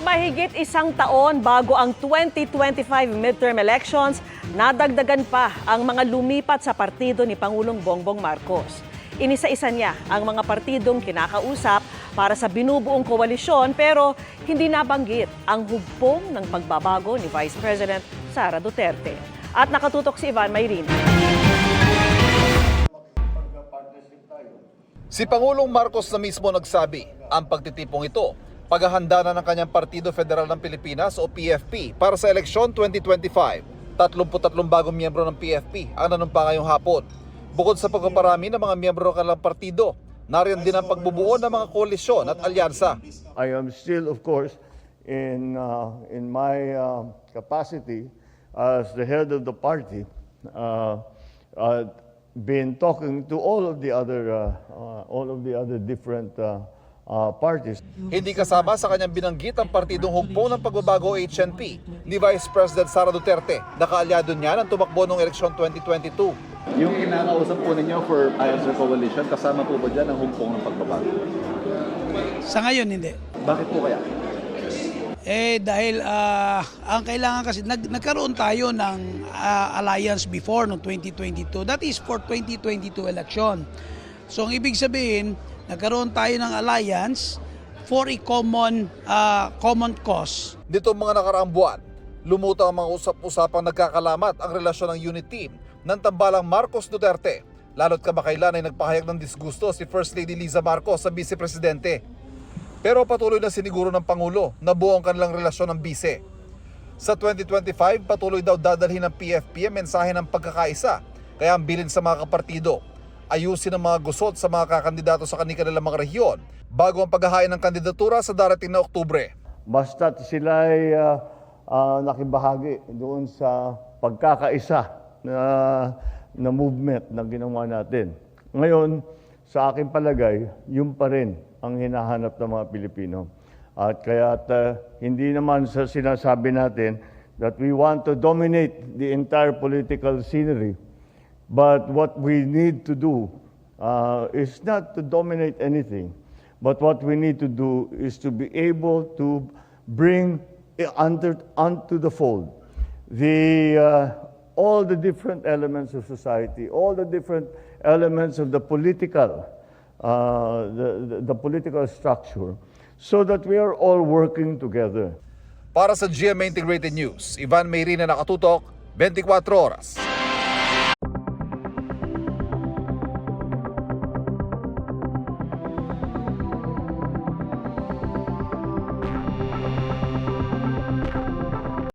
Mahigit isang taon bago ang 2025 midterm elections, nadagdagan pa ang mga lumipat sa partido ni Pangulong Bongbong Marcos. Inisa-isa niya ang mga partidong kinakausap para sa binubuong koalisyon pero hindi nabanggit ang hugpong ng pagbabago ni Vice President Sara Duterte. At nakatutok si Ivan Mayrin. Si Pangulong Marcos na mismo nagsabi, ang pagtitipong ito, paghahanda na ng kanyang Partido Federal ng Pilipinas o PFP para sa eleksyon 2025. 33 bagong miyembro ng PFP ang nanumpa ngayong hapon. Bukod sa pagpaparami ng mga miyembro ng kanilang partido, nariyan din ang pagbubuo ng mga koalisyon at alyansa. I am still, of course, in, uh, in my uh, capacity as the head of the party, uh, uh, been talking to all of the other, uh, uh, all of the other different uh, uh, parties. Hindi kasama sa kanyang binanggit ang partidong hugpong ng pagbabago HNP ni Vice President Sara Duterte na kaalyado niya ng tumakbo noong eleksyon 2022. Yung kinakausap po ninyo for ISR Coalition, kasama po ba dyan ang humpong ng pagbabago? Sa ngayon, hindi. Bakit po kaya? Eh dahil ah, ang kailangan kasi nag, nagkaroon tayo ng ah, alliance before no 2022. That is for 2022 election. So ang ibig sabihin, nagkaroon tayo ng alliance for a common ah, common cause. Dito mga nakaraang buwan, lumutang ang mga usap-usapang nagkakalamat ang relasyon ng unit team ng tambalang Marcos Duterte. Lalo't kamakailan ay nagpahayag ng disgusto si First Lady Liza Marcos sa Vice Presidente. Pero patuloy na siniguro ng Pangulo na buo ang kanilang relasyon ng Vice. Sa 2025, patuloy daw dadalhin ng PFP ang mensahe ng pagkakaisa. Kaya ang bilin sa mga kapartido, ayusin ang mga gusot sa mga kakandidato sa kanilang mga rehiyon bago ang paghahain ng kandidatura sa darating na Oktubre. Basta't sila ay uh, uh, nakibahagi doon sa pagkakaisa na, na movement na ginawa natin. Ngayon, sa aking palagay, yun pa rin ang hinahanap ng mga Pilipino. At kaya uh, hindi naman sa sinasabi natin that we want to dominate the entire political scenery. But what we need to do uh, is not to dominate anything, but what we need to do is to be able to bring under, onto the fold the, uh, all the different elements of society, all the different elements of the political, uh, the, the, the political structure, so that we are all working together. Para sa GMA Integrated News, Ivan Mayrina nakatutok, 24 oras.